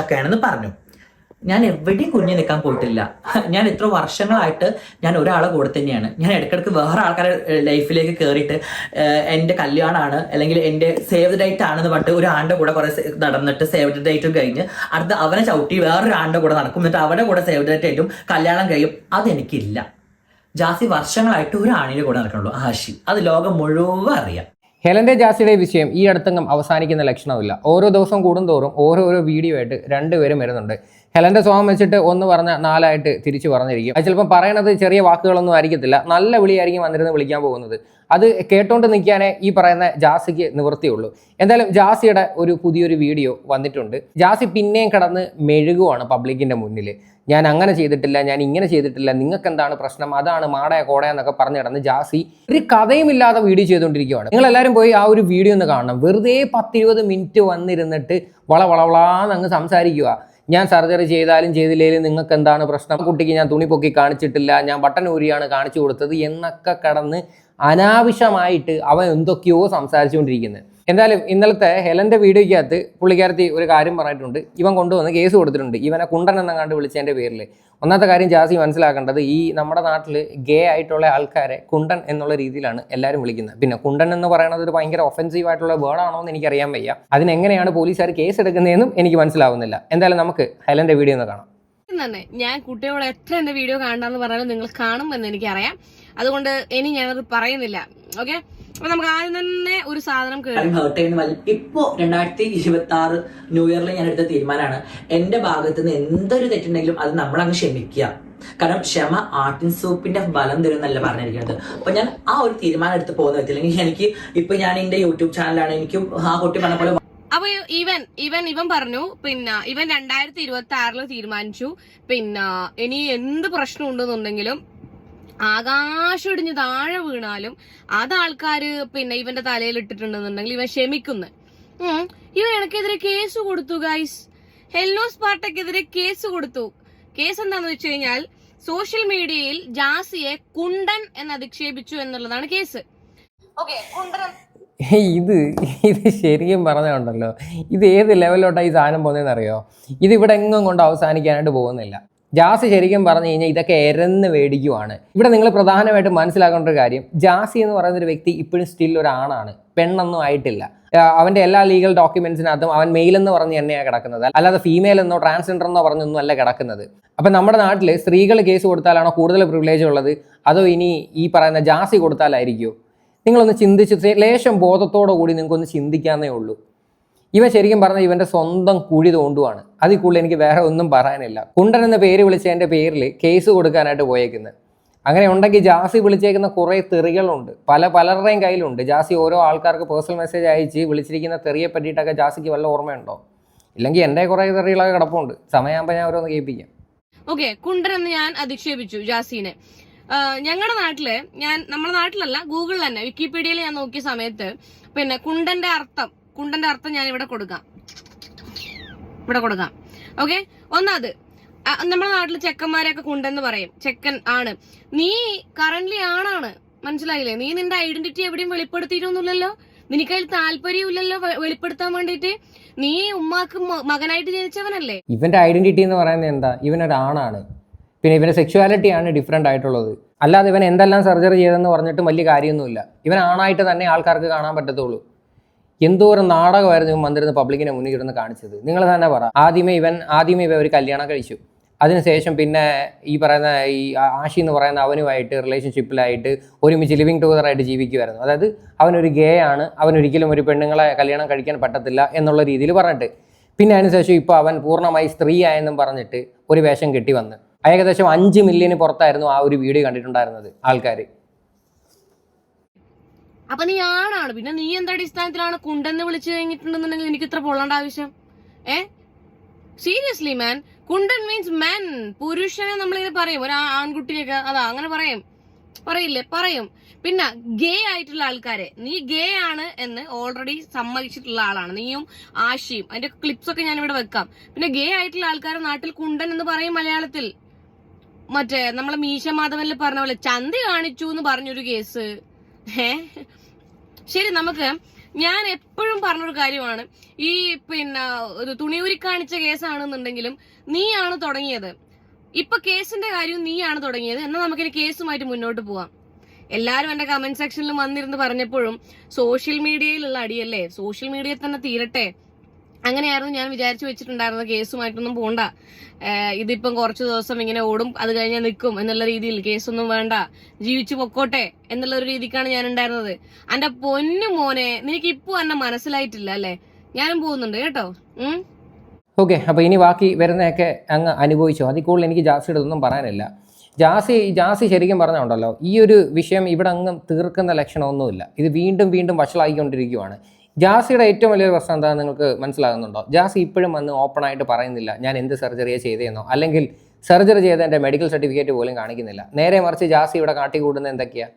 ഒക്കെയാണെന്ന് പറഞ്ഞു. ഞാൻ എവിടെയും കുഞ്ഞു നിൽക്കാൻ പോയിട്ടില്ല. ഞാൻ എത്ര വർഷങ്ങളായിട്ട് ഞാൻ ഒരാളെ കൂടെ തന്നെയാണ്. ഞാൻ ഇടയ്ക്കിടയ്ക്ക് വേറെ ആൾക്കാരെ ലൈഫിലേക്ക് കയറിയിട്ട് എന്റെ കല്യാണമാണ് അല്ലെങ്കിൽ എന്റെ സേവ് ഡേറ്റ് ആണെന്ന് പറഞ്ഞിട്ട് ഒരു ആളുടെ കൂടെ കുറെ നടന്നിട്ട് സേവ് ഡേറ്റും കഴിഞ്ഞ് അടുത്ത് അവനെ ചവിട്ടി വേറൊരു ആളുടെ കൂടെ നടക്കും. എന്നിട്ട് അവരുടെ കൂടെ സേവ് ഡേറ്റ് ആയിട്ടും കല്യാണം കഴിയും. അതെനിക്കില്ല. ജാസി വർഷങ്ങളായിട്ട് ഒരു ആണിന്റെ കൂടെ നടക്കണുള്ളൂ. ആശി അത് ലോകം മുഴുവൻ അറിയാം. ഹെലന്റെ ജാസിയുടെ വിഷയം ഈ അടുത്തെങ്കിലും അവസാനിക്കുന്ന ലക്ഷണമില്ല. ഓരോ ദിവസം കൂടുന്തോറും ഓരോരോ വീഡിയോ ആയിട്ട് രണ്ടുപേരും വരുന്നുണ്ട്. ഹെലന്റെ സോങ് വെച്ചിട്ട് ഒന്ന് പറഞ്ഞ നാലായിട്ട് തിരിച്ചു പറഞ്ഞിരിക്കും. അത് ചിലപ്പോൾ പറയണത് ചെറിയ വാക്കുകളൊന്നും ആയിരിക്കത്തില്ല. നല്ല വിളിയായിരിക്കും വന്നിരുന്ന് വിളിക്കാൻ പോകുന്നത്. അത് കേട്ടോണ്ട് നിൽക്കാനേ ഈ പറയുന്ന ജാസിക്ക് നിവൃത്തിയുള്ളൂ. എന്തായാലും ജാസിയുടെ ഒരു പുതിയൊരു വീഡിയോ വന്നിട്ടുണ്ട്. ജാസി പിന്നെയും കിടന്ന് മെഴുകുവാണ് പബ്ലിക്കിന്റെ മുന്നിൽ ഞാൻ അങ്ങനെ ചെയ്തിട്ടില്ല ഞാൻ ഇങ്ങനെ ചെയ്തിട്ടില്ല നിങ്ങൾക്ക് എന്താണ് പ്രശ്നം? അതാണ് മാടയ കോടയ എന്നൊക്കെ പറഞ്ഞു കിടന്ന് ജാസി ഒരു കഥയും ഇല്ലാതെ വീഡിയോ ചെയ്തുകൊണ്ടിരിക്കുകയാണ് നിങ്ങൾ എല്ലാവരും പോയി ആ ഒരു വീഡിയോ ഒന്ന് കാണണം. വെറുതെ പത്തിരുപത് മിനിറ്റ് വന്നിരുന്നിട്ട് വള വളവളാന്ന് അങ്ങ് സംസാരിക്കുക ഞാൻ സർജറി ചെയ്താലും ചെയ്തില്ലെങ്കിലും നിങ്ങൾക്ക് എന്താണ് പ്രശ്നം കുട്ടിക്ക് ഞാൻ തുണി പൊക്കി കാണിച്ചിട്ടില്ല ഞാൻ ബട്ടൺ ഊരിയാണ് കാണിച്ചു കൊടുത്തത് എന്നൊക്കെ കടന്ന് അനാവശ്യമായിട്ട് അവൻ എന്തൊക്കെയോ സംസാരിച്ചുകൊണ്ടിരിക്കുന്നത് എന്തായാലും ഇന്നലത്തെ ഹെലന്റെ വീഡിയോയ്ക്കകത്ത് പുള്ളിക്കാരത്തി ഒരു കാര്യം പറഞ്ഞിട്ടുണ്ട്. ഇവൻ കൊണ്ടുവന്ന് കേസ് കൊടുത്തിട്ടുണ്ട്. ഇവനെ കുണ്ടൻ എന്നങ്ങാണ്ട് വിളിച്ചതിന്റെ പേരിൽ ഒന്നാമത്തെ കാര്യം ജാസി മനസ്സിലാക്കേണ്ടത് ഈ നമ്മുടെ നാട്ടിൽ ഗേ ആയിട്ടുള്ള ആൾക്കാരെ കുണ്ടൻ എന്നുള്ള രീതിയിലാണ് എല്ലാവരും വിളിക്കുന്നത്. പിന്നെ കുണ്ടൻ എന്ന് പറയുന്നത് ഒരു ഭയങ്കര ഒഫൻസീവ് ആയിട്ടുള്ള വേർഡാണോ എന്ന് എനിക്കറിയാൻ വയ്യ. അതിനെങ്ങനെയാണ് പോലീസുകാർ കേസ് എടുക്കുന്നതെന്നും എനിക്ക് മനസ്സിലാവുന്നില്ല. എന്തായാലും നമുക്ക് ഹെലന്റെ വീഡിയോ ഒന്ന് കാണാം. തന്നെ ഞാൻ കുട്ടികളോട് എത്ര എന്റെ വീഡിയോ കാണണമെന്ന് പറഞ്ഞാലും നിങ്ങൾ കാണുമെന്ന് എനിക്കറിയാം. അതുകൊണ്ട് ഇനി ഞാനത് പറയുന്നില്ല. ഓക്കെ അപ്പൊ നമുക്ക് ആദ്യം തന്നെ ഒരു സാധനം ഹേർട്ട് ചെയ്യുന്ന ഇപ്പോ രണ്ടായിരത്തി ഇരുപത്തി ആറ് ന്യൂ ഇയറിൽ ഞാൻ എടുത്ത തീരുമാനമാണ്. എന്റെ ഭാഗത്ത് നിന്ന് എന്തൊരു തെറ്റുണ്ടെങ്കിലും അത് നമ്മൾ നമ്മളങ്ങ് ക്ഷമിക്കുക. കാരണം ക്ഷമ ആട്ടിൻ സൂപ്പിന്റെ ബലം തരും എന്നല്ല പറഞ്ഞിരിക്കുന്നത്. അപ്പൊ ഞാൻ ആ ഒരു തീരുമാനം എടുത്ത് പോകുന്ന വെച്ചില്ലെങ്കിൽ എനിക്ക് ഇപ്പൊ ഞാൻ എന്റെ യൂട്യൂബ് ചാനലാണ്. എനിക്കും ആ കുട്ടി പറഞ്ഞ പോലെ അപ്പൊ ഇവൻ ഇവൻ ഇവൻ പറഞ്ഞു പിന്നെ ഇവൻ രണ്ടായിരത്തി ഇരുപത്തി ആറിൽ തീരുമാനിച്ചു. പിന്നെ ഇനി എന്ത് പ്രശ്നം ഉണ്ടെന്നുണ്ടെങ്കിലും ആകാശം ഇടിഞ്ഞ് താഴെ വീണാലും അത് ആൾക്കാര് പിന്നെ ഇവന്റെ തലയിൽ ഇട്ടിട്ടുണ്ടെന്നുണ്ടെങ്കിൽ ഇവൻ ക്ഷമിക്കുന്നു. ഇവ ഇവൻ എനിക്കെതിരെ കേസ് കൊടുത്തു ഗൈസ് ഹെല്ലോസ് പാർട്ടക്കെതിരെ കേസ് കൊടുത്തു. കേസ് എന്താന്ന് വെച്ച് കഴിഞ്ഞാൽ സോഷ്യൽ മീഡിയയിൽ ജാസിയെ കുണ്ടൻ എന്ന് അധിക്ഷേപിച്ചു എന്നുള്ളതാണ് കേസ്. ഓക്കെ കുണ്ടൻ. ഇത് ഇത് ശരിക്കും പറഞ്ഞുണ്ടല്ലോ ഇത് ഏത് ലെവലിലോട്ടാണ് ഈ സാധനം പോകുന്നതെന്ന് അറിയോ ഇത് ഇവിടെ എങ്ങും കൊണ്ട് അവസാനിക്കാനായിട്ട് പോകുന്നില്ല. ജാസി ശരിക്കും പറഞ്ഞു കഴിഞ്ഞാൽ ഇതൊക്കെ എരന്ന് മേടിക്കുവാണ്. ഇവിടെ നിങ്ങൾ പ്രധാനമായിട്ട് മനസ്സിലാക്കേണ്ട ഒരു കാര്യം. ജാസി എന്ന് പറയുന്ന ഒരു വ്യക്തി ഇപ്പോഴും സ്റ്റിൽ ഒരാണാണ്. പെണ്ണൊന്നും ആയിട്ടില്ല. അവന്റെ എല്ലാ ലീഗൽ ഡോക്യുമെന്റ്സിനകത്തും അവൻ മെയിൽ എന്ന് പറഞ്ഞ് തന്നെയാണ് കിടക്കുന്നത്. അല്ലാതെ ഫീമെയിൽ എന്നോ ട്രാൻസ്ജെൻഡർ എന്നോ പറഞ്ഞൊന്നും അല്ല കിടക്കുന്നത്. അപ്പം നമ്മുടെ നാട്ടിൽ സ്ത്രീകൾ കേസ് കൊടുത്താലാണോ കൂടുതൽ പ്രിവിലേജ് ഉള്ളത്? അതോ ഇനി ഈ പറയുന്ന ജാസി കൊടുത്താലായിരിക്കുമോ നിങ്ങളൊന്ന് ചിന്തിച്ച് ലേശം ബോധത്തോടു കൂടി നിങ്ങൾക്കൊന്ന് ചിന്തിക്കാന്നേ ഉള്ളൂ. ഇവൻ ശരിക്കും പറഞ്ഞാൽ ഇവന്റെ സ്വന്തം കുഴി തോണ്ടുവാണ്. അതിൽ കൂടുതൽ എനിക്ക് വേറെ ഒന്നും പറയാനില്ല. കുണ്ടൻ എന്ന പേര് വിളിച്ചതിന്റെ പേരിൽ കേസ് കൊടുക്കാനായിട്ട് പോയേക്കുന്നത് അങ്ങനെ ഉണ്ടെങ്കിൽ ജാസി വിളിച്ചേക്കുന്ന കുറേ തെറികളുണ്ട്. പല പലരുടെയും കയ്യിലുണ്ട്. ജാസി ഓരോ ആൾക്കാർക്ക് പേഴ്സണൽ മെസ്സേജ് അയച്ച് വിളിച്ചിരിക്കുന്ന തെറിയെ പറ്റിയിട്ടൊക്കെ ജാസിക്ക് വല്ല ഓർമ്മയുണ്ടോ? ഇല്ലെങ്കിൽ എന്റെ കുറേ തെറികളൊക്കെ കിടപ്പുണ്ട്. സമയമാകുമ്പോൾ ഞാൻ ഓരോന്ന് കേൾപ്പിക്കാം. ഓക്കെ കുണ്ടൻ എന്ന് ഞാൻ അധിക്ഷേപിച്ചു ജാസിനെ. ഞങ്ങളുടെ നാട്ടിൽ ഞാൻ നമ്മുടെ നാട്ടിലല്ല ഗൂഗിളിൽ തന്നെ വിക്കിപീഡിയയിൽ ഞാൻ നോക്കിയ സമയത്ത് പിന്നെ കുണ്ടന്റെ അർത്ഥം കുണ്ടന്റെ അർത്ഥം ഞാൻ ഇവിടെ കൊടുക്കാം. ഇവിടെ കൊടുക്കാം. ഓക്കെ ഒന്നത് നമ്മുടെ നാട്ടിൽ ചെക്കന്മാരെയൊക്കെ കുണ്ടെന്ന് പറയും. ചെക്കൻ ആണ്. നീ കറന്റ് ആണാണ്. മനസ്സിലായില്ലേ? നീ നിന്റെ ഐഡന്റിറ്റി എവിടെയും വെളിപ്പെടുത്തിയിട്ടൊന്നുമില്ലല്ലോ. നിനക്കതിൽ താല്പര്യമില്ലല്ലോ വെളിപ്പെടുത്താൻ വേണ്ടിയിട്ട്. നീ ഉമ്മാക്ക് മകനായിട്ട് ജനിച്ചവനല്ലേ? ഇവന്റെ ഐഡന്റിറ്റി എന്ന് പറയുന്നത് എന്താ? ഇവൻ ഒരാണാണ് പിന്നെ ഇവന്റെ സെക്ഷുവാലിറ്റി ആണ് ഡിഫറെന്റ് ആയിട്ടുള്ളത്. അല്ലാതെ ഇവൻ എന്തെല്ലാം സർജറി ചെയ്തെന്ന് പറഞ്ഞിട്ട് വലിയ കാര്യമൊന്നുമില്ല. ഇവൻ ആണായിട്ട് തന്നെ ആൾക്കാർക്ക് കാണാൻ പറ്റത്തുള്ളൂ. എന്തോരം നാടകമായിരുന്നു ഇവൻ വന്നിരുന്ന് പബ്ലിക്കിനെ മുന്നിൽ കിടന്ന് കാണിച്ചത്. നിങ്ങൾ തന്നെ പറ. ആദ്യമേ ഇവൻ ആദ്യമേ ഇവ ഒരു കല്യാണം കഴിച്ചു. അതിനുശേഷം പിന്നെ ഈ പറയുന്ന ഈ ആഷി എന്ന് പറയുന്ന അവനുമായിട്ട് റിലേഷൻഷിപ്പിലായിട്ട് ഒരുമിച്ച് ലിവിങ് ടുഗദറായിട്ട് ജീവിക്കുമായിരുന്നു അതായത് അവനൊരു ഗേ ആണ് അവനൊരിക്കലും ഒരു പെണ്ണുങ്ങളെ കല്യാണം കഴിക്കാൻ പറ്റത്തില്ല എന്നുള്ള രീതിയിൽ പറഞ്ഞിട്ട്. പിന്നെ അതിനുശേഷം ഇപ്പോൾ അവൻ പൂർണമായി സ്ത്രീ ആയെന്നും പറഞ്ഞിട്ട് ഒരു വേഷം കെട്ടി വന്ന്. ഏകദേശം അഞ്ച് മില്യന് പുറത്തായിരുന്നു ആ ഒരു വീഡിയോ കണ്ടിട്ടുണ്ടായിരുന്നത് ആൾക്കാർ അപ്പൊ നീ ആണാണ്. പിന്നെ നീ എന്താ അടിസ്ഥാനത്തിലാണ് കുണ്ടെന്ന് വിളിച്ചു കഴിഞ്ഞിട്ടുണ്ടെന്നുണ്ടെങ്കിൽ എനിക്ക് ഇത്ര പൊള്ളേണ്ട ആവശ്യം? ഏ? സീരിയസ്ലി മാൻ കുണ്ടൻ മീൻസ് മെൻ പുരുഷനെ നമ്മളിങ്ങനെ പറയും. ഒരു ആൺകുട്ടിയൊക്കെ അതാ അങ്ങനെ പറയും. പറയില്ലേ? പറയും. പിന്നെ ഗേ ആയിട്ടുള്ള ആൾക്കാരെ. നീ ഗേ ആണ് എന്ന് ഓൾറെഡി സമ്മതിച്ചിട്ടുള്ള ആളാണ്. നീയും ആശയും. അതിന്റെ ക്ലിപ്സ് ഒക്കെ ഞാൻ ഇവിടെ വെക്കാം. പിന്നെ ഗേ ആയിട്ടുള്ള ആൾക്കാരെ നാട്ടിൽ കുണ്ടൻ എന്ന് പറയും മലയാളത്തിൽ. മറ്റേ നമ്മളെ മീശ മാധവനിൽ പറഞ്ഞ പോലെ ചന്തി കാണിച്ചു എന്ന് പറഞ്ഞൊരു കേസ് ഏ? ശരി നമുക്ക് ഞാൻ എപ്പോഴും പറഞ്ഞൊരു കാര്യമാണ്. ഈ പിന്നെ തുണിയൂരി കാണിച്ച കേസാണെന്നുണ്ടെങ്കിലും നീയാണ് തുടങ്ങിയത്. ഇപ്പൊ കേസിന്റെ കാര്യം നീയാണ് തുടങ്ങിയത്. എന്നാൽ നമുക്കിനി കേസുമായിട്ട് മുന്നോട്ട് പോവാം. എല്ലാരും എന്റെ കമന്റ് സെക്ഷനിൽ വന്നിരുന്ന് പറഞ്ഞപ്പോഴും സോഷ്യൽ മീഡിയയിലുള്ള അടിയല്ലേ? സോഷ്യൽ മീഡിയയിൽ തന്നെ തീരട്ടെ. അങ്ങനെയായിരുന്നു ഞാൻ വിചാരിച്ചു വെച്ചിട്ടുണ്ടായിരുന്നത്. കേസുമായിട്ടൊന്നും പോണ്ട. ഇതിപ്പം കുറച്ച് ദിവസം ഇങ്ങനെ ഓടും അത് കഴിഞ്ഞാൽ നിൽക്കും എന്നുള്ള രീതിയിൽ. കേസൊന്നും വേണ്ട. ജീവിച്ചു പൊക്കോട്ടെ എന്നുള്ള ഒരു രീതിക്കാണ് ഞാൻ ഉണ്ടായിരുന്നത് എന്റെ പൊന്നു മോനെ നിനക്ക് ഇപ്പൊ എന്നെ മനസ്സിലായിട്ടില്ല അല്ലെ? ഞാനും പോകുന്നുണ്ട് കേട്ടോ. ഉം? ഓക്കെ അപ്പോൾ ഇനി ബാക്കി വരുന്നതൊക്കെ അങ്ങ് അനുഭവിച്ചു? അതിൽ കൂടുതൽ എനിക്ക് ജാസിയുടെ ഒന്നും പറയാനില്ല. ജാസി ജാസി ശരിക്കും പറഞ്ഞുണ്ടല്ലോ ഈ ഒരു വിഷയം ഇവിടെ അങ്ങ് തീർക്കുന്ന ലക്ഷണമൊന്നുമില്ല. ഇത് വീണ്ടും വീണ്ടും വഷളായിക്കൊണ്ടിരിക്കുകയാണ് ജാസിയുടെ ഏറ്റവും വലിയൊരു പ്രശ്നം എന്താണെന്ന് നിങ്ങൾക്ക് മനസ്സിലാകുന്നുണ്ടോ? ജാസി ഇപ്പോഴും വന്ന് ഓപ്പണായിട്ട് പറയുന്നില്ല ഞാൻ എന്ത് സർജറിയാണ് ചെയ്തതെന്നോ അല്ലെങ്കിൽ സർജറി ചെയ്ത എന്റെ മെഡിക്കൽ സർട്ടിഫിക്കറ്റ് പോലും കാണിക്കുന്നില്ല. നേരെ മറിച്ച് ജാസി ഇവിടെ കാട്ടിക്കൂട്ടുന്നത് എന്തൊക്കെയാണ്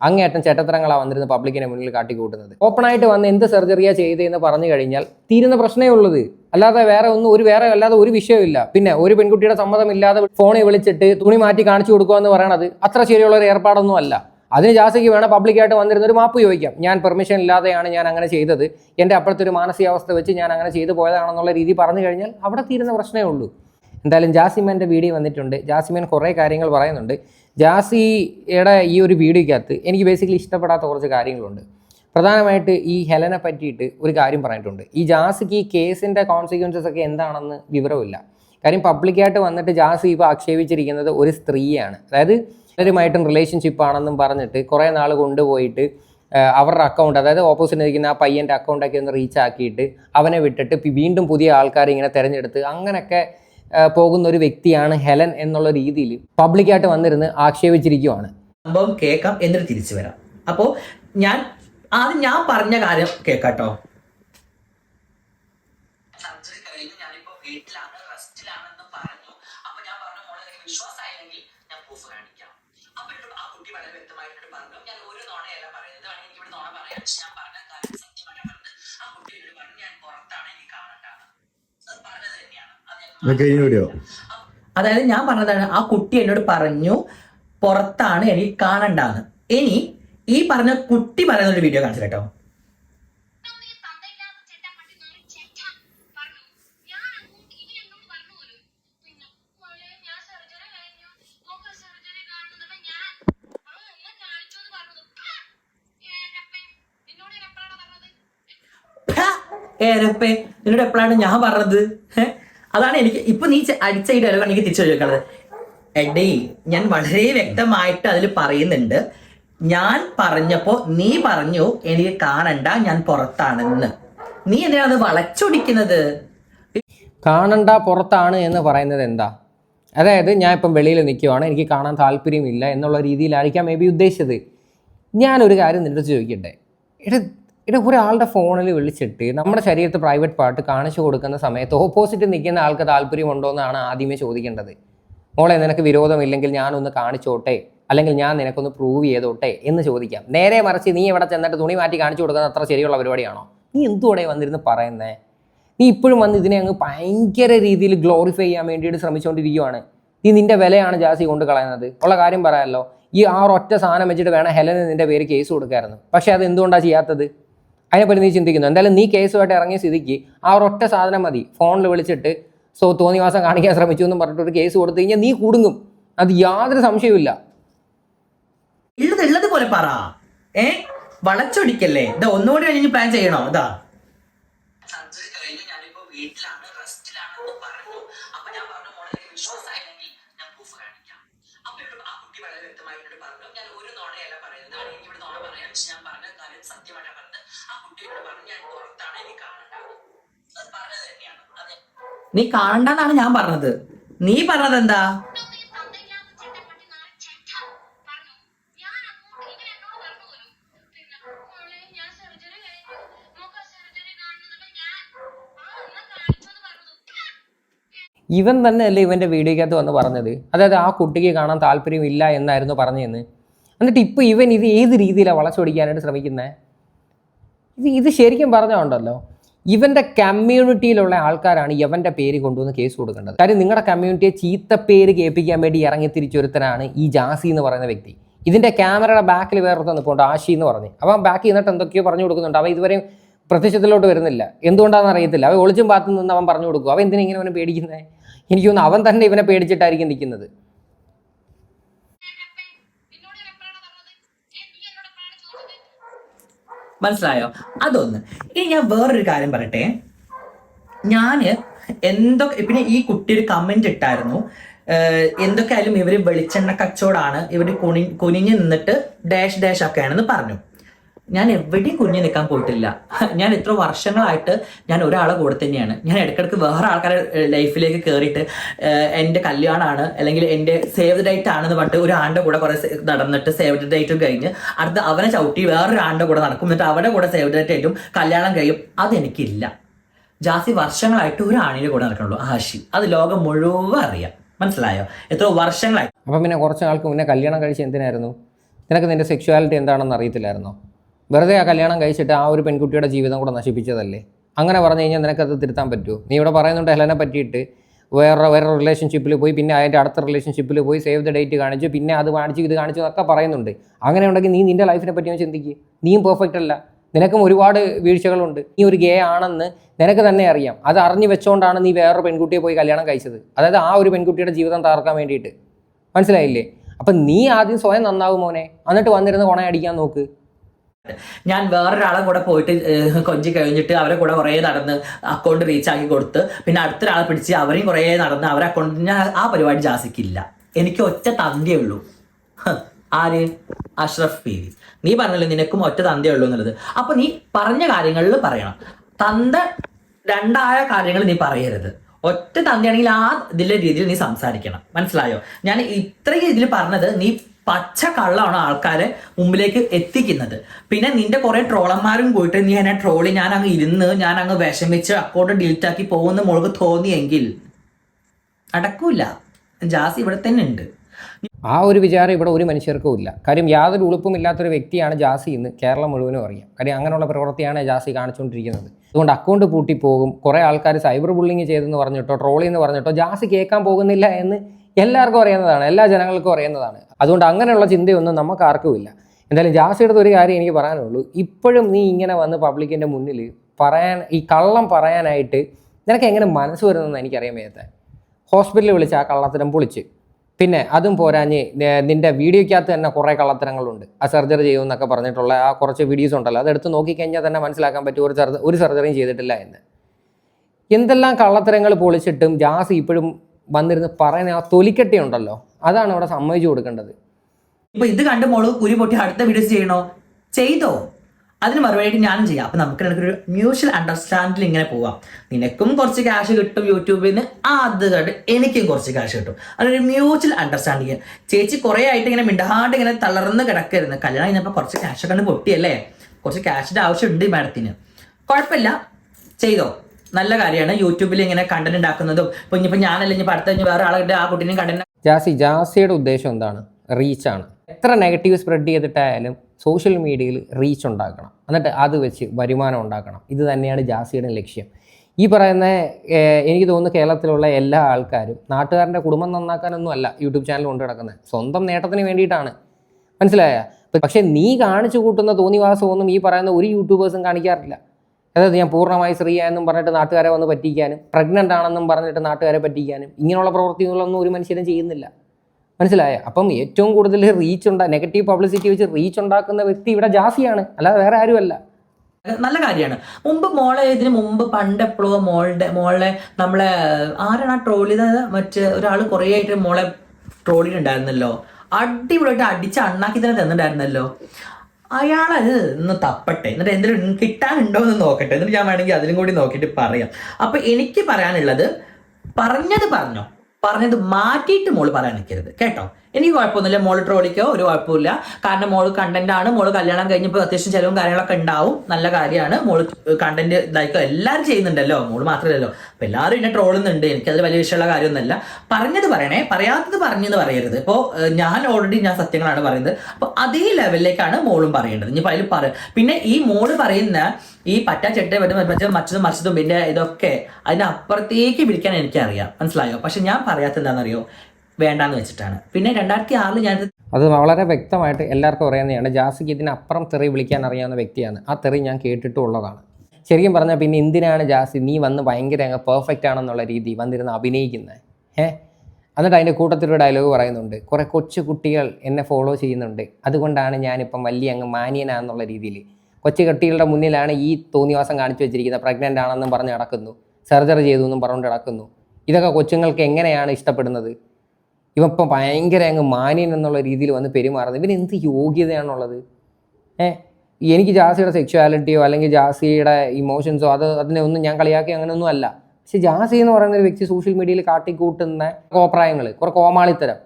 അങ്ങേയറ്റം ചേട്ടത്തരങ്ങളാണ് വന്നിരുന്നത് പബ്ലിക്കിനെ മുന്നിൽ കാട്ടിക്കൂട്ടുന്നത്. ഓപ്പണായിട്ട് വന്ന് എന്ത് സർജറിയാണ് ചെയ്തതെന്ന് പറഞ്ഞു കഴിഞ്ഞാൽ തീരുന്ന പ്രശ്നമേ ഉള്ളത്. അല്ലാതെ വേറെ ഒന്നും ഒരു വേറെ അല്ലാതെ ഒരു വിഷയമില്ല പിന്നെ ഒരു പെൺകുട്ടിയുടെ സമ്മതമില്ലാതെ ഫോണിൽ വിളിച്ചിട്ട് തുണി മാറ്റി കാണിച്ചു കൊടുക്കുക എന്ന് പറയണത് അത്ര ശരിയുള്ള ഒരു ഏർപ്പാടൊന്നും അല്ല. അതിന് ജാസിക്ക് വേണം പബ്ലിക്കായിട്ട് വന്നിരുന്ന ഒരു മാപ്പ് ചോദിക്കാം. ഞാൻ പെർമിഷൻ ഇല്ലാതെയാണ് ഞാൻ അങ്ങനെ ചെയ്തത്. എന്റെ അപ്പുറത്തെ ഒരു മാനസികാവസ്ഥ വെച്ച് ഞാൻ അങ്ങനെ ചെയ്തു പോയതാണെന്നുള്ള രീതി പറഞ്ഞു കഴിഞ്ഞാൽ അവിടെ തീരുന്ന പ്രശ്നമേ ഉള്ളൂ. എന്തായാലും ജാസിമേന്റെ വീഡിയോ വന്നിട്ടുണ്ട്. ജാസിമേൻ കുറേ കാര്യങ്ങൾ പറയുന്നുണ്ട്. ജാസിയുടെ ഈ ഒരു വീഡിയോയ്ക്കകത്ത് എനിക്ക് ബേസിക്കലി ഇഷ്ടപ്പെടാത്ത കുറച്ച് കാര്യങ്ങളുണ്ട്. പ്രധാനമായിട്ട് ഈ ഹെലനെ പറ്റിയിട്ട് ഒരു കാര്യം പറഞ്ഞിട്ടുണ്ട്. ഈ ജാസിക്ക് ഈ കേസിന്റെ കോൺസിക്വൻസസ് ഒക്കെ എന്താണെന്ന് വിവരമില്ല. കാര്യം പബ്ലിക്കായിട്ട് വന്നിട്ട് ജാസി ഇപ്പോൾ ആക്ഷേപിച്ചിരിക്കുന്നത് ഒരു സ്ത്രീയാണ്. അതായത് പലരുമായിട്ടും റിലേഷൻഷിപ്പ് ആണെന്നും പറഞ്ഞിട്ട് കുറേ നാൾ കൊണ്ടുപോയിട്ട് അവരുടെ അക്കൗണ്ട് അതായത് ഓപ്പോസിറ്റ് നിൽക്കുന്ന ആ പയ്യന്റെ അക്കൗണ്ടൊക്കെ ഒന്ന് റീച്ച് ആക്കിയിട്ട് അവനെ വിട്ടിട്ട് വീണ്ടും പുതിയ ആൾക്കാർ ഇങ്ങനെ തിരഞ്ഞെടുത്ത് അങ്ങനെയൊക്കെ പോകുന്ന ഒരു വ്യക്തിയാണ് ഹെലൻ എന്നുള്ള രീതിയിൽ പബ്ലിക്കായിട്ട് വന്നിരുന്ന് ആക്ഷേപിച്ചിരിക്കുവാണ്. സംഭവം കേൾക്കാം എന്നിട്ട് തിരിച്ചു വരാം. അപ്പോൾ ഞാൻ ആദ്യം ഞാൻ പറഞ്ഞ കാര്യം കേൾക്കാട്ടോ. അതായത് ഞാൻ പറഞ്ഞതാണ് ആ കുട്ടി എന്നോട് പറഞ്ഞു പുറത്താണ് എനിക്ക് കാണണ്ടാന്ന്. ഇനി ഈ പറഞ്ഞ കുട്ടി പറയുന്ന ഒരു വീഡിയോ കാണിച്ചു കേട്ടോ. ഏരപ്പേ നിന്നോട് എപ്പോഴാണ് ഞാൻ പറഞ്ഞത്? ഹേ? അതാണ് എനിക്ക് ഇപ്പൊ നീ അടിച്ച ഈ ഡയലോഗാണ് എനിക്ക് തിരിച്ചു ചോദിക്കുന്നത് എടേ ഞാൻ വളരെ വ്യക്തമായിട്ട് അതിൽ പറയുന്നുണ്ട്. ഞാൻ പറഞ്ഞപ്പോ നീ പറഞ്ഞു എനിക്ക് കാണണ്ട ഞാൻ പുറത്താണെന്ന്. നീ എന്തിനാണ് അത് വളച്ചൊടിക്കുന്നത്? കാണണ്ട പുറത്താണ് എന്ന് പറയുന്നത് എന്താ? അതായത് ഞാൻ ഇപ്പം വെളിയിൽ നിൽക്കുവാണ് എനിക്ക് കാണാൻ താല്പര്യമില്ല എന്നുള്ള രീതിയിലായിരിക്കാം മേ ബി ഉദ്ദേശിച്ചത്. ഞാനൊരു കാര്യം നിന്നോട് ചോദിക്കട്ടെ? ഇട ഇട ഒരാളുടെ ഫോണിൽ വിളിച്ചിട്ട് നമ്മുടെ ശരീരത്തെ പ്രൈവറ്റ് പാർട്ട് കാണിച്ചു കൊടുക്കുന്ന സമയത്ത് ഓപ്പോസിറ്റ് നിൽക്കുന്ന ആൾക്ക് താല്പര്യമുണ്ടോ എന്നാണ് ആദ്യമേ ചോദിക്കേണ്ടത്. മോളെ നിനക്ക് വിരോധമില്ലെങ്കിൽ ഞാനൊന്ന് കാണിച്ചോട്ടെ? അല്ലെങ്കിൽ ഞാൻ നിനക്കൊന്ന് പ്രൂവ് ചെയ്തോട്ടെ എന്ന് ചോദിക്കാം. നേരെ മറിച്ച് നീ ഇവിടെ ചെന്നിട്ട് തുണി മാറ്റി കാണിച്ചു കൊടുക്കുന്നത് അത്ര ശരിയുള്ള പരിപാടിയാണോ? നീ എന്തുകൂടെ വന്നിരുന്ന് പറയുന്നേ? നീ ഇപ്പോഴും വന്ന് ഇതിനെ അങ്ങ് ഭയങ്കര രീതിയിൽ ഗ്ലോറിഫൈ ചെയ്യാൻ വേണ്ടിയിട്ട് ശ്രമിച്ചുകൊണ്ടിരിക്കുകയാണ് നീ നിന്റെ വിലയാണ് ജാസി കൊണ്ട് കളയുന്നത്. ഉള്ള കാര്യം പറയാമല്ലോ. ഈ ആ ഒറ്റ സാധനം വെച്ചിട്ട് വേണം ഹെലന് നിന്റെ പേര് കേസ് കൊടുക്കായിരുന്നു. പക്ഷെ അത് എന്തുകൊണ്ടാണ് ചെയ്യാത്തത്? അതിനെപ്പറ്റി നീ ചിന്തിക്കുന്നു. എന്തായാലും നീ കേസുമായിട്ട് ഇറങ്ങിയ സ്ഥിതിക്ക് ആ ഒരൊറ്റ സാധനം മതി. ഫോണിൽ വിളിച്ചിട്ട് സോ തോന്നിവാസം കാണിക്കാൻ ശ്രമിച്ചു എന്ന് പറഞ്ഞിട്ട് ഒരു കേസ് കൊടുത്തു കഴിഞ്ഞാൽ നീ കുടുങ്ങും. അത് യാതൊരു സംശയവുമില്ല. ഉള്ളത് ഉള്ളത് പോലെ പറ. ഏ? വളച്ചൊടിക്കല്ലേ? ഇതാ ഒന്നുകൂടി കഴിഞ്ഞ് പ്ലാൻ ചെയ്യണോ? ഇതാ നീ കാണണ്ടെന്നാണ് ഞാൻ പറഞ്ഞത്. നീ പറഞ്ഞത് എന്താ? ഇവൻ തന്നെയല്ലേ ഇവന്റെ വീഡിയോക്കകത്ത് വന്ന് പറഞ്ഞത്. അതായത് ആ കുട്ടിക്ക് കാണാൻ താല്പര്യമില്ല എന്നായിരുന്നു പറഞ്ഞതെന്ന്. എന്നിട്ട് ഇപ്പോൾ ഇവൻ ഇത് ഏത് രീതിയിലാണ് വളച്ചൊടിക്കാനായിട്ട് ശ്രമിക്കുന്നത് ഇത് ഇത് ശരിക്കും പറഞ്ഞുണ്ടല്ലോ ഇവന്റെ കമ്മ്യൂണിറ്റിയിലുള്ള ആൾക്കാരാണ് ഇവന്റെ പേര് കൊണ്ടുവന്ന് കേസ് കൊടുക്കേണ്ടത്. കാര്യം നിങ്ങളുടെ കമ്മ്യൂണിറ്റിയെ ചീത്ത പേര് കേൾപ്പിക്കാൻ വേണ്ടി ഇറങ്ങി തിരിച്ചൊരുത്തനാണ് ഈ ജാസി എന്ന് പറയുന്ന വ്യക്തി. ഇതിന്റെ ക്യാമറയുടെ ബാക്കിൽ വേറൊരുത്തൻ നിൽപ്പുണ്ട് ആഷി എന്ന് പറഞ്ഞു. അവൻ ബാക്കിൽ നിന്നിട്ട് എന്തൊക്കെയോ പറഞ്ഞു കൊടുക്കുന്നുണ്ട്. അവ ഇതുവരെയും പ്രത്യക്ഷത്തിലോട്ട് വരുന്നില്ല. എന്തുകൊണ്ടാണെന്ന് അറിയത്തില്ല. അവ ഒളിച്ചും പാത്തു നിന്ന് അവൻ പറഞ്ഞു കൊടുക്കും. അവൻ എന്തിനാ ഇങ്ങനെ അവനെ പേടിക്കുന്നത് എനിക്കൊന്ന് അവൻ തന്നെ ഇവനെ പേടിച്ചിട്ടായിരിക്കും നിൽക്കുന്നത്. മനസ്സിലായോ? അതൊന്ന്. ഇനി ഞാൻ വേറൊരു കാര്യം പറയട്ടെ. ഞാൻ എന്തൊക്കെ പിന്നെ ഈ കുട്ടി ഒരു കമന്റ് ഇട്ടായിരുന്നു. എന്തൊക്കെയായാലും ഇവർ വെളിച്ചെണ്ണ കച്ചവടാണ് ഇവർ കുനി കുനിഞ്ഞു നിന്നിട്ട് ഡാഷ് ഡാഷ് ഒക്കെയാണെന്ന് പറഞ്ഞു. ഞാൻ എവിടെയും കുഞ്ഞു നിൽക്കാൻ പോയിട്ടില്ല. ഞാൻ ഇത്ര വർഷങ്ങളായിട്ട് ഞാൻ ഒരാളെ കൂടെ തന്നെയാണ്. ഞാൻ ഇടയ്ക്കിടയ്ക്ക് വേറെ ആൾക്കാരെ ലൈഫിലേക്ക് കയറിയിട്ട് എന്റെ കല്യാണമാണ് അല്ലെങ്കിൽ എന്റെ സേവ് ഡേറ്റ് ആണെന്ന് പറഞ്ഞിട്ട് ഒരു ആളുടെ കൂടെ കുറെ നടന്നിട്ട് സേവ് ഡേറ്റും കഴിഞ്ഞ് അടുത്ത അവനെ ചവിട്ടി വേറൊരു ആളുടെ കൂടെ നടക്കും. എന്നിട്ട് അവരുടെ കൂടെ സേവ് ഡേറ്റ് ആയിട്ടും കല്യാണം കഴിയും. അതെനിക്കില്ല. ജാസി വർഷങ്ങളായിട്ട് ഒരു ആണിന്റെ കൂടെ നടക്കണുള്ളൂ. ആശി അത് ലോകം മുഴുവൻ അറിയാം. മനസ്സിലായോ? എത്ര വർഷങ്ങളായി. അപ്പം പിന്നെ കുറച്ച് ആൾക്ക് മുന്നേ കല്യാണം കഴിച്ച് എന്തിനായിരുന്നു? നിനക്ക് നിന്റെ സെക്ഷുവാലിറ്റി എന്താണെന്ന് അറിയത്തില്ലായിരുന്നോ? വെറുതെ ആ കല്യാണം കഴിച്ചിട്ട് ആ ഒരു പെൺകുട്ടിയുടെ ജീവിതം കൂടെ നശിപ്പിച്ചതല്ലേ? അങ്ങനെ പറഞ്ഞു കഴിഞ്ഞാൽ നിനക്കത് തിരുത്താൻ പറ്റുമോ? നീ ഇവിടെ പറയുന്നുണ്ട് ഹെലനെ പറ്റിയിട്ട് വേറെ വേറെ റിലേഷൻഷിപ്പിൽ പോയി പിന്നെ അതിന്റെ അടുത്ത റിലേഷൻഷിപ്പിൽ പോയി സേവ് ദ ഡേറ്റ് കാണിച്ചു പിന്നെ അത് കാണിച്ചു ഇത് കാണിച്ചു എന്നൊക്കെ പറയുന്നുണ്ട്. അങ്ങനെ ഉണ്ടെങ്കിൽ നീ നിന്റെ ലൈഫിനെ പറ്റി ഞാൻ ചിന്തിക്കുക നീയും പെർഫെക്റ്റ് അല്ല. നിനക്കും ഒരുപാട് വീഴ്ചകളുണ്ട്. നീ ഒരു ഗേ ആണെന്ന് നിനക്ക് തന്നെ അറിയാം. അത് അറിഞ്ഞു വെച്ചുകൊണ്ടാണ് നീ വേറൊരു പെൺകുട്ടിയെ പോയി കല്യാണം കഴിച്ചത്. അതായത് ആ ഒരു പെൺകുട്ടിയുടെ ജീവിതം തകർക്കാൻ വേണ്ടിയിട്ട്. മനസ്സിലായില്ലേ? അപ്പം നീ ആദ്യം സ്വയം നന്നാവും മോനെ. എന്നിട്ട് വന്നിരുന്ന് കൊണയടിക്കാൻ നോക്ക്. ഞാൻ വേറൊരാളെ കൂടെ പോയിട്ട് കൊഞ്ചി കഴിഞ്ഞിട്ട് അവരെ കൂടെ കുറേ നടന്ന് അക്കൗണ്ട് റീച്ച് ആക്കി കൊടുത്ത് പിന്നെ അടുത്തൊരാളെ പിടിച്ച് അവരെയും കുറേ നടന്ന് അവരെ അക്കൗണ്ട് ഞാൻ ആ പരിപാടി ജാസിക്കില്ല. എനിക്ക് ഒറ്റ തന്തേ ഉള്ളൂ. ആര്? അഷ്റഫ് പീരി നീ പറഞ്ഞല്ലോ നിനക്കും ഒറ്റ തന്തേ ഉള്ളൂ എന്നുള്ളത്? അപ്പൊ നീ പറഞ്ഞ കാര്യങ്ങളിൽ പറയണം. തന്ത രണ്ടായ കാര്യങ്ങൾ നീ പറയരുത്. ഒറ്റ തന്തയാണെങ്കിൽ ആ ഇതിലെ രീതിയിൽ നീ സംസാരിക്കണം. മനസ്സിലായോ? ഞാൻ ഇത്രയും ഇതിൽ പറഞ്ഞത് നീ പച്ച കള്ളമാണ് ആൾക്കാരെ മുമ്പിലേക്ക് എത്തിക്കുന്നത്. പിന്നെ നിന്റെ കുറെ ട്രോളന്മാരും പോയിട്ട് നീ എന്നെ ട്രോളി ഞാൻ അങ്ങ് ഇരുന്ന് ഞാൻ അങ്ങ് വിഷമിച്ച് അക്കൗണ്ട് ഡിലീറ്റ് ആക്കി പോകുന്ന മുളക് തോന്നിയെങ്കിൽ നടക്കൂല ജാസ് ഇവിടെ തന്നെ ഉണ്ട്. ആ ഒരു വിചാരം ഇവിടെ ഒരു മനുഷ്യർക്കും ഇല്ല. കാര്യം യാതൊരു ഉളുപ്പും ഇല്ലാത്തൊരു വ്യക്തിയാണ് ജാസി ഇന്ന് കേരളം മുഴുവനും അറിയാം. കാര്യം അങ്ങനെയുള്ള പ്രവൃത്തിയാണ് ജാസി കാണിച്ചുകൊണ്ടിരിക്കുന്നത്. അതുകൊണ്ട് അക്കൗണ്ട് പൂട്ടിപ്പോകും കുറേ ആൾക്കാർ സൈബർ ബുള്ളിങ് ചെയ്തെന്ന് പറഞ്ഞിട്ടോ ട്രോളി എന്ന് പറഞ്ഞിട്ടോ ജാസി കേൾക്കാൻ പോകുന്നില്ല എന്ന് എല്ലാവർക്കും അറിയുന്നതാണ്. എല്ലാ ജനങ്ങൾക്കും അറിയുന്നതാണ്. അതുകൊണ്ട് അങ്ങനെയുള്ള ചിന്തയൊന്നും നമുക്ക് ആർക്കുമില്ല എന്തായാലും ജാസിയുടെ ഒരു കാര്യം എനിക്ക് പറയാനുള്ളൂ. ഇപ്പോഴും നീ ഇങ്ങനെ വന്ന് പബ്ലിക്കിന്റെ മുന്നിൽ പറയാൻ ഈ കള്ളം പറയാനായിട്ട് നിനക്ക് എങ്ങനെ മനസ്സ് വരുന്നതെന്ന് എനിക്കറിയാൻ വയ്യാത്ത. ഹോസ്പിറ്റലിൽ വിളിച്ച് ആ കള്ളത്തരം പൊളിച്ച്. പിന്നെ അതും പോരാഞ്ഞ് നിന്റെ വീഡിയോയ്ക്കകത്ത് തന്നെ കുറേ കള്ളത്തരങ്ങളുണ്ട്. ആ സർജറി ചെയ്യുമെന്നൊക്കെ പറഞ്ഞിട്ടുള്ള ആ കുറച്ച് വീഡിയോസ് ഉണ്ടല്ലോ. അതെടുത്ത് നോക്കിക്കഴിഞ്ഞാൽ തന്നെ മനസ്സിലാക്കാൻ പറ്റും ഒരു സർജ ഒരു സർജറിയും ചെയ്തിട്ടില്ല എന്ന്. എന്തെല്ലാം കള്ളത്തരങ്ങൾ പൊളിച്ചിട്ടും ജാസ് ഇപ്പോഴും വന്നിരുന്ന് പറയുന്ന ആ തൊലിക്കെട്ടി ഉണ്ടല്ലോ അതാണ് അവിടെ സമ്മതിച്ചു കൊടുക്കേണ്ടത്. ഇപ്പൊ ഇത് കണ്ട് മോൾ കുരി പൊട്ടി അടുത്ത വീഡിയോസ് ചെയ്യണോ? ചെയ്തോ? അതിന് മറുപടി ഞാനും ചെയ്യാം. അപ്പൊ നമുക്ക് ഒരു മ്യൂച്വൽ അണ്ടർസ്റ്റാൻഡിൽ ഇങ്ങനെ പോവാം. നിനക്കും കുറച്ച് ക്യാഷ് കിട്ടും യൂട്യൂബിൽ നിന്ന് അത് കണ്ട് എനിക്കും കുറച്ച് ക്യാഷ് കിട്ടും. അതൊരു മ്യൂച്വൽ അണ്ടർസ്റ്റാൻഡിങ് ചേച്ചി കുറെ ആയിട്ട് ഇങ്ങനെ മിണ്ടാണ്ട് ഇങ്ങനെ തളർന്ന് കിടക്കരുന്ന് കല്യാണം കഴിഞ്ഞപ്പോൾ കുറച്ച് ക്യാഷ് കണ്ട് പൊട്ടിയല്ലേ? കുറച്ച് ക്യാഷിന്റെ ആവശ്യമുണ്ട് മാഡത്തിന്. കുഴപ്പമില്ല. ചെയ്തോ? നല്ല കാര്യമാണ്. യൂട്യൂബിൽ ഇങ്ങനെ കണ്ടന്റ് ഉണ്ടാക്കുന്നതും. ഇപ്പൊ ഇനിയിപ്പോ ഞാനല്ല ഇനി അടുത്ത കഴിഞ്ഞ് വേറെ ആളുടെ ആ കുട്ടീനെ കണ്ടന്റ് ജാസി ജാസിയുടെ ഉദ്ദേശം എന്താണ്? റീച്ച് ആണ്. എത്ര നെഗറ്റീവ് സ്പ്രെഡ് ചെയ്തിട്ടായാലും സോഷ്യൽ മീഡിയയിൽ റീച്ച് ഉണ്ടാക്കണം. എന്നിട്ട് അത് വെച്ച് വരുമാനം ഉണ്ടാക്കണം. ഇത് തന്നെയാണ് ജാസിയുടെ ലക്ഷ്യം. ഈ പറയുന്ന എനിക്ക് തോന്നുന്നു കേരളത്തിലുള്ള എല്ലാ ആൾക്കാരും നാട്ടുകാരന്റെ കുടുംബം നന്നാക്കാനൊന്നും അല്ല യൂട്യൂബ് ചാനൽ കൊണ്ട് കിടക്കുന്നത് സ്വന്തം നേട്ടത്തിന് വേണ്ടിയിട്ടാണ്. മനസ്സിലായ? പക്ഷേ നീ കാണിച്ചു കൂട്ടുന്ന തോന്നിവാസമൊന്നും ഈ പറയുന്ന ഒരു യൂട്യൂബേഴ്സും കാണിക്കാറില്ല. അതായത് ഞാൻ പൂർണമായി സ്ത്രീ പറഞ്ഞിട്ട് നാട്ടുകാരെ വന്ന് പറ്റിക്കാനും പ്രഗ്നന്റ് ആണെന്നും പറഞ്ഞിട്ട് നാട്ടുകാരെ പറ്റിക്കാനും ഇങ്ങനെയുള്ള പ്രവൃത്തികളൊന്നും ഒരു മനുഷ്യരും ചെയ്യുന്നില്ല. മനസ്സിലായ? അപ്പം ഏറ്റവും കൂടുതൽ റീച്ച് ഉണ്ടാ നെഗറ്റീവ് പബ്ലിസിറ്റി വെച്ച് റീച്ച് ഉണ്ടാക്കുന്ന വ്യക്തി ഇവിടെ ജാസിയാണ്. അല്ലാതെ വേറെ ആരുമല്ല. നല്ല കാര്യമാണ്. മുമ്പ് മോളെ ഇതിന് മുമ്പ് പണ്ട് എപ്പോഴോ മോളുടെ മോളെ നമ്മളെ ആരാണ് ആ ചെയ്തത് മറ്റേ ഒരാൾ കുറേ ആയിട്ട് മോളെ ട്രോളിയിട്ടുണ്ടായിരുന്നല്ലോ അടിപൊളിയായിട്ട് അടിച്ച് അണ്ണാക്കി തന്നെ തന്നിട്ടുണ്ടായിരുന്നല്ലോ. അയാളത് ഒന്ന് തപ്പട്ടെ. എന്നിട്ട് എന്തെങ്കിലും കിട്ടാനുണ്ടോ എന്ന് നോക്കട്ടെ. എന്നിട്ട് ഞാൻ വേണമെങ്കിൽ അതിലും കൂടി നോക്കിയിട്ട് പറയാം. അപ്പൊ എനിക്ക് പറയാനുള്ളത് പറഞ്ഞത് പറഞ്ഞോ. പറഞ്ഞത് മാറ്റിയിട്ട് മോൾ പറയാൻ നിൽക്കരുത്. കേട്ടോ? എനിക്ക് കുഴപ്പമൊന്നുമില്ല. മോൾ ട്രോളിക്കോ ഒരു കുഴപ്പമില്ല. കാരണം മോൾ കണ്ടന്റ് ആണ്. മോൾ കല്യാണം കഴിഞ്ഞപ്പോൾ അത്യാവശ്യം ചിലവും കാര്യങ്ങളൊക്കെ ഉണ്ടാവും. നല്ല കാര്യമാണ്. മോൾ കണ്ടന്റ് ഇതായിക്കോ എല്ലാവരും ചെയ്യുന്നുണ്ടല്ലോ. മോൾ മാത്രമല്ലല്ലോ. അപ്പൊ എല്ലാവരും എന്നെ ട്രോളുന്നുണ്ട് എനിക്കതിൽ വലിയ വിഷയമുള്ള കാര്യമൊന്നുമല്ല. പറഞ്ഞത് പറയണേ. പറയാത്തത് പറഞ്ഞെന്ന് പറയരുത്. ഇപ്പോൾ ഞാൻ ഓൾറെഡി ഞാൻ സത്യങ്ങളാണ് പറയുന്നത്. അപ്പോൾ അതേ ലെവലിലേക്കാണ് മോളും പറയേണ്ടത്. ഇനി അതിൽ പറ പിന്നെ ഈ മോൾ പറയുന്ന ഈ പറ്റാ ചെട്ട മറ്റേ മറ്റതും മറിച്ചതും പിന്നെ ഇതൊക്കെ അതിനപ്പുറത്തേക്ക് പിടിക്കാൻ എനിക്കറിയാം. മനസ്സിലായോ? പക്ഷെ ഞാൻ പറയാത്ത എന്താണെന്നറിയോ? വേണ്ടാന്ന് വെച്ചിട്ടാണ്. പിന്നെ രണ്ടായിരത്തി ആറിൽ ഞാൻ അത് വളരെ വ്യക്തമായിട്ട് എല്ലാവർക്കും അറിയാവുന്നതാണ്. ജാസിക്ക് ഇതിനപ്പുറം തെറി വിളിക്കാൻ അറിയാവുന്ന വ്യക്തിയാണ്. ആ തെറി ഞാൻ കേട്ടിട്ടുള്ളതാണ്. ശരിക്കും പറഞ്ഞാൽ പിന്നെ എന്തിനാണ് ജാസി നീ വന്ന് ഭയങ്കര അങ്ങ് പെർഫെക്റ്റ് ആണെന്നുള്ള രീതി വന്നിരുന്ന് അഭിനയിക്കുന്നത് ഏ എന്നിട്ട് അതിന്റെ കൂട്ടത്തിലൊരു ഡയലോഗ് പറയുന്നുണ്ട്. കുറേ കൊച്ചു കുട്ടികൾ എന്നെ ഫോളോ ചെയ്യുന്നുണ്ട്. അതുകൊണ്ടാണ് ഞാനിപ്പം വലിയ അങ്ങ് മാനിയനാണെന്നുള്ള രീതിയിൽ. കൊച്ചു കുട്ടികളുടെ മുന്നിലാണ് ഈ തോന്നിവാസം കാണിച്ചു വെച്ചിരിക്കുന്നത് പ്രഗ്നന്റ് ആണെന്നും പറഞ്ഞ് നടക്കുന്നു. സർജറി ചെയ്തു എന്നും പറഞ്ഞുകൊണ്ട് നടക്കുന്നു. ഇതൊക്കെ കൊച്ചുങ്ങൾക്ക് എങ്ങനെയാണ് ഇഷ്ടപ്പെടുന്നത്? ഇവൻ ഇപ്പം ഭയങ്കര അങ്ങ് മാന്യൻ എന്നുള്ള രീതിയിൽ വന്ന് പെരുമാറുന്നത്. ഇവന് എന്ത് യോഗ്യതയാണുള്ളത്? ഏ? എനിക്ക് ജാസിയുടെ സെക്ഷുവാലിറ്റിയോ അല്ലെങ്കിൽ ജാസിയുടെ ഇമോഷൻസോ അത് അതിനെ ഒന്നും ഞാൻ കളിയാക്കി അങ്ങനെയൊന്നും അല്ല. പക്ഷെ ജാസി എന്ന് പറയുന്ന ഒരു വ്യക്തി സോഷ്യൽ മീഡിയയിൽ കാട്ടിക്കൂട്ടുന്ന കോപ്രായങ്ങൾ കുറേ കോമാളിത്തരം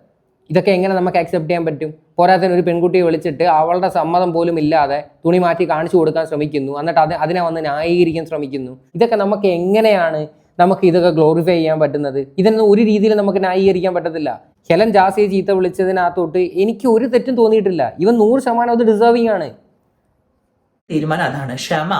ഇതൊക്കെ എങ്ങനെ നമുക്ക് അക്സെപ്റ്റ് ചെയ്യാൻ പറ്റും? പോരാത്തതിന് ഒരു പെൺകുട്ടിയെ വിളിച്ചിട്ട് അവളുടെ സമ്മതം പോലും ഇല്ലാതെ തുണി മാറ്റി കാണിച്ചു കൊടുക്കാൻ ശ്രമിക്കുന്നു. എന്നിട്ട് അത് അതിനെ വന്ന് ന്യായീകരിക്കാൻ ശ്രമിക്കുന്നു. ഇതൊക്കെ നമുക്ക് എങ്ങനെയാണ് നമുക്ക് ഇതൊക്കെ ഗ്ലോറിഫൈ ചെയ്യാൻ പറ്റുന്നത്? ഇതൊന്നും ഒരു രീതിയിൽ നമുക്ക് ന്യായീകരിക്കാൻ പറ്റത്തില്ല. ഹെലൻ ജാസിയെ ചീത്ത വിളിച്ചതിനകത്തോട്ട് എനിക്ക് ഒരു തെറ്റും തോന്നിയിട്ടില്ല. ഇവൻ നൂറ് ശതമാനം അത് ഡിസേർവിംഗ് ആണ്. തീരുമാനം അതാണ്. ക്ഷമ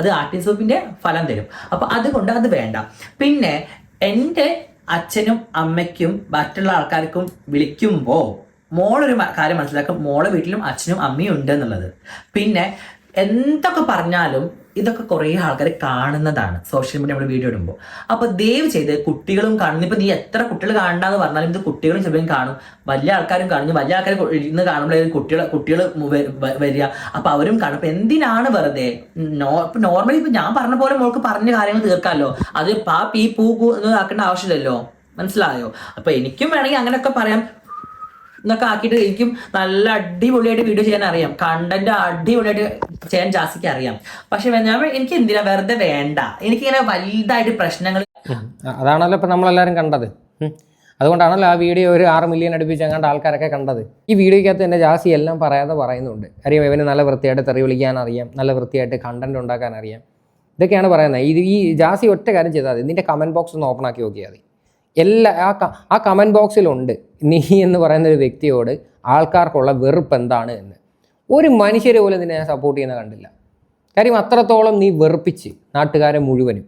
അത് ആർട്ടിസോപ്പിന്റെ ഫലം തരും. അപ്പൊ അതുകൊണ്ട് അത് വേണ്ട. പിന്നെ എന്റെ അച്ഛനും അമ്മയ്ക്കും മറ്റുള്ള ആൾക്കാർക്കും വിളിക്കുമ്പോൾ മോളൊരു കാര്യം മനസ്സിലാക്കും. മോളെ വീട്ടിലും അച്ഛനും അമ്മയും ഉണ്ട് എന്നുള്ളത്. പിന്നെ എന്തൊക്കെ പറഞ്ഞാലും ഇതൊക്കെ കുറേ ആൾക്കാർ കാണുന്നതാണ്. സോഷ്യൽ മീഡിയ നമ്മൾ വീഡിയോ ഇടുമ്പോൾ അപ്പൊ ദയവ് ചെയ്ത് കുട്ടികളും കാണുന്നു ഇപ്പൊ നീ എത്ര കുട്ടികൾ കാണണ്ടെന്ന് പറഞ്ഞാലും ഇത് കുട്ടികളും ചിലപ്പോൾ കാണും. വലിയ ആൾക്കാരും കാണും. വലിയ ആൾക്കാർ ഇന്ന് കാണുമ്പോഴേ കുട്ടികൾ കുട്ടികൾ വരിക. അപ്പൊ അവരും കാണും. അപ്പൊ എന്തിനാണ് വെറുതെ? നോർമലി ഇപ്പൊ ഞാൻ പറഞ്ഞ പോലെ മോൾക്ക് പറഞ്ഞ കാര്യങ്ങൾ തീർക്കാമല്ലോ. അത് പീ പൂ പൂ എന്ന് ആക്കേണ്ട ആവശ്യമില്ലല്ലോ. മനസ്സിലായോ? അപ്പൊ എനിക്കും വേണമെങ്കിൽ അങ്ങനെയൊക്കെ പറയാം. എന്നൊക്കെ ആക്കിയിട്ട് എനിക്കും നല്ല അടിപൊളിയായിട്ട് വീഡിയോ ചെയ്യാൻ അറിയാം. കണ്ടന്റ് അടിപൊളിയായിട്ട് ചെയ്യാൻ ജാസിക്ക് അറിയാം. പക്ഷെ ഞാൻ എനിക്ക് എന്തിനാ? വെറുതെ വേണ്ട. എനിക്കിങ്ങനെ വലുതായിട്ട് പ്രശ്നങ്ങൾ അതാണല്ലോ ഇപ്പം നമ്മളെല്ലാവരും കണ്ടത്. അതുകൊണ്ടാണല്ലോ ആ വീഡിയോ ഒരു ആറ് മില്യൺ അടുപ്പിച്ച് അങ്ങാണ്ട് ആൾക്കാരൊക്കെ കണ്ടത്. ഈ വീഡിയോയ്ക്കകത്ത് തന്നെ ജാസി എല്ലാം പറയാതെ പറയുന്നുണ്ട്. അറിയാം ഇവന് നല്ല വൃത്തിയായിട്ട് തെറി വിളിക്കാൻ അറിയാം. നല്ല വൃത്തിയായിട്ട് കണ്ടന്റ് ഉണ്ടാക്കാൻ അറിയാം. ഇതൊക്കെയാണ് പറയുന്നത്. ഇത് ഈ ജാസി ഒറ്റ കാര്യം ചെയ്താൽ മതി. നിന്റെ കമന്റ് ബോക്സ് ഒന്ന് ഓപ്പൺ ആക്കി നോക്കിയാൽ മതി. എല്ലാ ആ ആ കമന്റ് ബോക്സിലുണ്ട് നീ എന്ന് പറയുന്ന ഒരു വ്യക്തിയോട് ആൾക്കാർക്കുള്ള വെറുപ്പ് എന്താണ് എന്ന്. ഒരു മനുഷ്യരെ പോലും നിന്നെ ഞാൻ സപ്പോർട്ട് ചെയ്യുന്ന കണ്ടില്ല. കാര്യം അത്രത്തോളം നീ വെറുപ്പിച്ച് നാട്ടുകാരെ മുഴുവനും.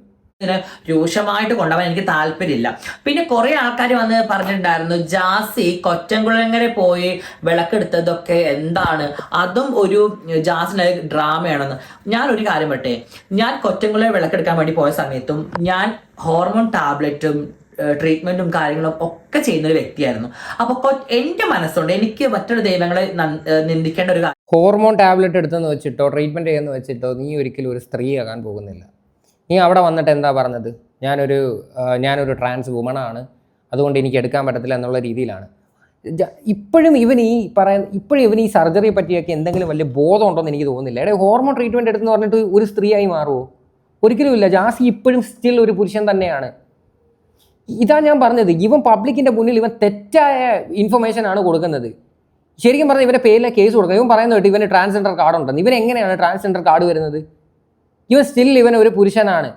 രൂക്ഷമായിട്ട് കൊണ്ടുപോകാൻ എനിക്ക് താല്പര്യമില്ല. പിന്നെ കുറെ ആൾക്കാർ വന്ന് പറഞ്ഞിട്ടുണ്ടായിരുന്നു ജാസി കൊറ്റംകുളങ്ങര പോയി വിളക്കെടുത്തതൊക്കെ എന്താണ്? അതും ഒരു ജാസിന് ഡ്രാമയാണെന്ന്. ഞാൻ ഒരു കാര്യം പറ്റേ ഞാൻ കൊറ്റംകുള വിളക്കെടുക്കാൻ വേണ്ടി പോയ സമയത്തും ഞാൻ ഹോർമോൺ ടാബ്ലറ്റും ട്രീറ്റ്മെന്റും കാര്യങ്ങളും ഒക്കെ ചെയ്യുന്ന ഒരു വ്യക്തിയായിരുന്നു. അപ്പൊ എന്റെ മനസ്സുണ്ട് എനിക്ക് മറ്റൊരു ദൈവങ്ങളെ നിന്ദിക്കേണ്ട ഒരു ഹോർമോൺ ടാബ്ലറ്റ് എടുത്തെന്ന് വെച്ചിട്ടോ ട്രീറ്റ്മെന്റ് ചെയ്യുന്ന വെച്ചിട്ടോ നീ ഒരിക്കലും ഒരു സ്ത്രീ ആകാൻ പോകുന്നില്ല. നീ അവിടെ വന്നിട്ട് എന്താ പറഞ്ഞത്? ഞാനൊരു ഞാനൊരു ട്രാൻസ് വുമണാണ് അതുകൊണ്ട് എനിക്ക് എടുക്കാൻ പറ്റത്തില്ല എന്നുള്ള രീതിയിലാണ്. ഇപ്പോഴും ഇവൻ ഈ പറയുന്ന ഇപ്പോഴും ഇവൻ ഈ സർജറിയെ പറ്റിയൊക്കെ എന്തെങ്കിലും വലിയ ബോധം ഉണ്ടോന്ന് എനിക്ക് തോന്നുന്നില്ല. എടേ ഹോർമോൺ ട്രീറ്റ്മെന്റ് എടുത്തെന്ന് പറഞ്ഞിട്ട് ഒരു സ്ത്രീയായി മാറുമോ ഒരിക്കലുമില്ല ജാസി ഇപ്പോഴും സ്റ്റിൽ ഒരു പുരുഷൻ തന്നെയാണ്. ഇതാ ഞാൻ പറഞ്ഞത് ഇവൻ പബ്ലിക്കിന്റെ മുന്നിൽ ഇവൻ തെറ്റായ ഇൻഫർമേഷൻ ആണ് കൊടുക്കുന്നത്. ശരിക്കും പറഞ്ഞാൽ ഇവന്റെ പേരിലെ കേസ് കൊടുക്കുക ഇവൻ പറയുന്നത് കേട്ട് ഇവന് ട്രാൻസ്ജെൻഡർ കാർഡ് ഉണ്ടെന്ന്. ഇവൻ എങ്ങനെയാണ് ട്രാൻസ്ജെൻഡർ കാർഡ് വരുന്നത്? ഇവൻ സ്റ്റിൽ ഇവൻ ഒരു പുരുഷനാണ്.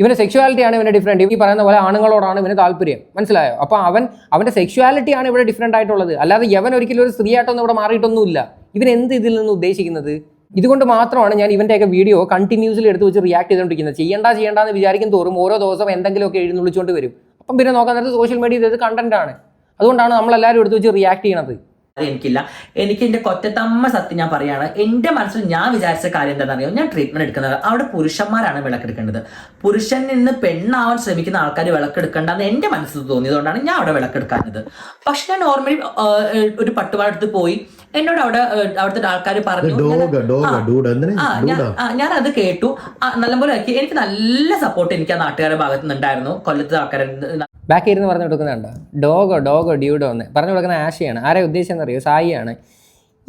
ഇവന്റെ സെക്ഷുവാലിറ്റിയാണ് ഇവന്റെ ഡിഫറെന്റ് ഈ പറയുന്ന പോലെ ആണുങ്ങളോടാണ് ഇവന് താല്പര്യം. മനസ്സിലായോ? അപ്പോൾ അവൻ അവന്റെ സെക്ഷുവാലിറ്റിയാണ് ഇവിടെ ഡിഫറെന്റ് ആയിട്ടുള്ളത്. അല്ലാതെ യവൻ ഒരിക്കലും ഒരു സ്ത്രീയായിട്ടൊന്നും ഇവിടെ മാറിയിട്ടൊന്നുമില്ല. ഇവൻ എന്ത് ഇതിൽ നിന്ന് ഉദ്ദേശിക്കുന്നത്? ഇതുകൊണ്ട് മാത്രമാണ് ഞാൻ ഇവന്റെയൊക്കെ വീഡിയോ കണ്ടിന്യൂസിൽ എടുത്ത് വെച്ച് റിയാക്ട് ചെയ്തുകൊണ്ടിരിക്കുന്നത് ചെയ്യണ്ട ചെയ്യേണ്ടെന്ന് വിചാരിക്കും തോറും ഓരോ ദിവസം എന്തെങ്കിലുമൊക്കെ എഴുന്നള്ളിച്ചുകൊണ്ട് വരും. അപ്പം പിന്നെ നോക്കാൻ നേരത്ത് സോഷ്യൽ മീഡിയ ഇത് കണ്ടന്റ് ആണ്. അതുകൊണ്ടാണ് നമ്മളെല്ലാവരും എടുത്ത് വെച്ച് റിയാക്ട് ചെയ്യണത്. അത് എനിക്കില്ല. എനിക്ക് എന്റെ കൊറ്റത്തമ്മ സത്യം ഞാൻ പറയാണ്. എന്റെ മനസ്സിൽ ഞാൻ വിചാരിച്ച കാര്യം എന്താണെന്ന് അറിയാം ഞാൻ ട്രീറ്റ്മെന്റ് എടുക്കുന്നത് അവിടെ പുരുഷന്മാരാണ് വിളക്കെടുക്കേണ്ടത്. പുരുഷൻ നിന്ന് പെണ്ണാവാൻ ശ്രമിക്കുന്ന ആൾക്കാർ വിളക്കെടുക്കേണ്ടെന്ന് എന്റെ മനസ്സിൽ തോന്നിയതുകൊണ്ടാണ് ഞാൻ അവിടെ വിളക്കെടുക്കാഞ്ഞത്. പക്ഷെ ഞാൻ നോർമലി ഒരു പട്ടുപാടത്ത് പോയി. എന്നോട് അവിടെ അവിടുത്തെ ആൾക്കാർ പറഞ്ഞു ഞാൻ- അത് കേട്ടു. നല്ലപോലെ എനിക്ക് നല്ല സപ്പോർട്ട് എനിക്ക് ആ നാട്ടുകാരുടെ ഭാഗത്തുനിന്നുണ്ടായിരുന്നു കൊല്ലത്തെ ആൾക്കാരെ ബാക്കി ഇരുന്ന് പറഞ്ഞു കൊടുക്കുന്നുണ്ടോ ഡോഗോ ഡോഗോ ഡ്യൂഡോ എന്ന് പറഞ്ഞു കൊടുക്കുന്ന ആശയാണ് ആരെ ഉദ്ദേശിച്ചെന്നറിയോ? സായിയാണ്.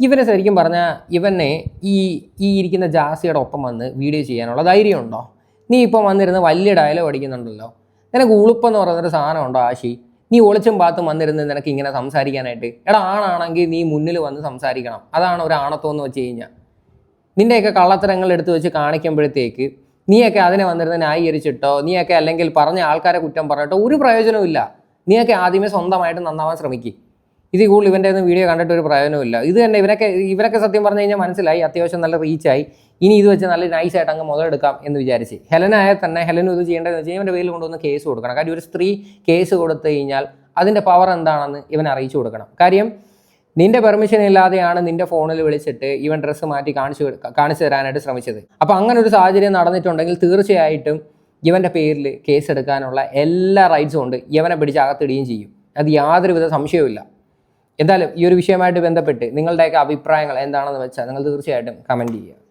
ഇവനെ ശരിക്കും പറഞ്ഞാൽ ഇവനെ ഈ ഈ ഇരിക്കുന്ന ജാസിയുടെ ഒപ്പം വന്ന് വീഡിയോ ചെയ്യാനുള്ള ധൈര്യമുണ്ടോ? നീ ഇപ്പം വന്നിരുന്ന് വലിയ ഡയലോഗ് അടിക്കുന്നുണ്ടല്ലോ. നിനക്ക് ഉളുപ്പെന്ന് പറയുന്നൊരു സാധനം ഉണ്ടോ ആശി നീ ഒളിച്ചും പാത്തും വന്നിരുന്ന് നിനക്ക് ഇങ്ങനെ സംസാരിക്കാനായിട്ട്. എടാ ആണാണെങ്കിൽ നീ മുന്നിൽ വന്ന് സംസാരിക്കണം. അതാണ് ഒരു ആണത്വം എന്ന് വെച്ച് കഴിഞ്ഞാൽ നിന്റെയൊക്കെ കള്ളത്തരങ്ങൾ എടുത്ത് വെച്ച് കാണിക്കുമ്പോഴത്തേക്ക് നീയൊക്കെ അതിനെ വന്നിരുന്ന ന്യായീകരിച്ചിട്ടോ നീയൊക്കെ അല്ലെങ്കിൽ പറഞ്ഞ ആൾക്കാരെ കുറ്റം പറഞ്ഞിട്ടോ ഒരു പ്രയോജനവുമില്ല നീയൊക്കെ ആദ്യമേ സ്വന്തമായിട്ട് നന്നാവാൻ ശ്രമിക്കും. ഇത് കൂടുതൽ ഇവന്റെ ഒന്നും വീഡിയോ കണ്ടിട്ട് ഒരു പ്രയോജനമില്ല ഇത് തന്നെ ഇവരൊക്കെ ഇവരൊക്കെ സത്യം പറഞ്ഞു കഴിഞ്ഞാൽ മനസ്സിലായി അത്യാവശ്യം നല്ല റീച്ചായി ഇനി ഇത് വെച്ച് നല്ല നൈസായിട്ട് അങ്ങ് മുതലെടുക്കാം എന്ന് വിചാരിച്ച്. ഹെലനായാൽ തന്നെ ഹെലനും ഇത് ചെയ്യേണ്ടതെന്ന് വെച്ച് കഴിഞ്ഞാൽ ഇവന്റെ പേരിൽ കൊണ്ടുവന്ന് കേസ് കൊടുക്കണം. കാര്യം ഒരു സ്ത്രീ കേസ് കൊടുത്തു കഴിഞ്ഞാൽ അതിന്റെ പവർ എന്താണെന്ന് ഇവൻ അറിയിച്ചു കൊടുക്കണം. കാര്യം നിന്റെ പെർമിഷൻ ഇല്ലാതെയാണ് നിന്റെ ഫോണിൽ വിളിച്ചിട്ട് ഇവൻ ഡ്രസ്സ് മാറ്റി കാണിച്ചു കാണിച്ചു തരാനായിട്ട് ശ്രമിച്ചത്. അപ്പോൾ അങ്ങനെ ഒരു സാഹചര്യം നടന്നിട്ടുണ്ടെങ്കിൽ തീർച്ചയായിട്ടും ഇവന്റെ പേരിൽ കേസ് എടുക്കാനുള്ള എല്ലാ റൈറ്റ്സും ഉണ്ട്. ഇവനെ പിടിച്ച് അകത്തിടുകയും ചെയ്യും. അത് യാതൊരുവിധ സംശയവുമില്ല എന്തായാലും ഈ ഒരു വിഷയമായിട്ട് ബന്ധപ്പെട്ട് നിങ്ങളുടെയൊക്കെ അഭിപ്രായങ്ങൾ എന്താണെന്ന് വെച്ചാൽ നിങ്ങൾ തീർച്ചയായിട്ടും കമന്റ് ചെയ്യുക.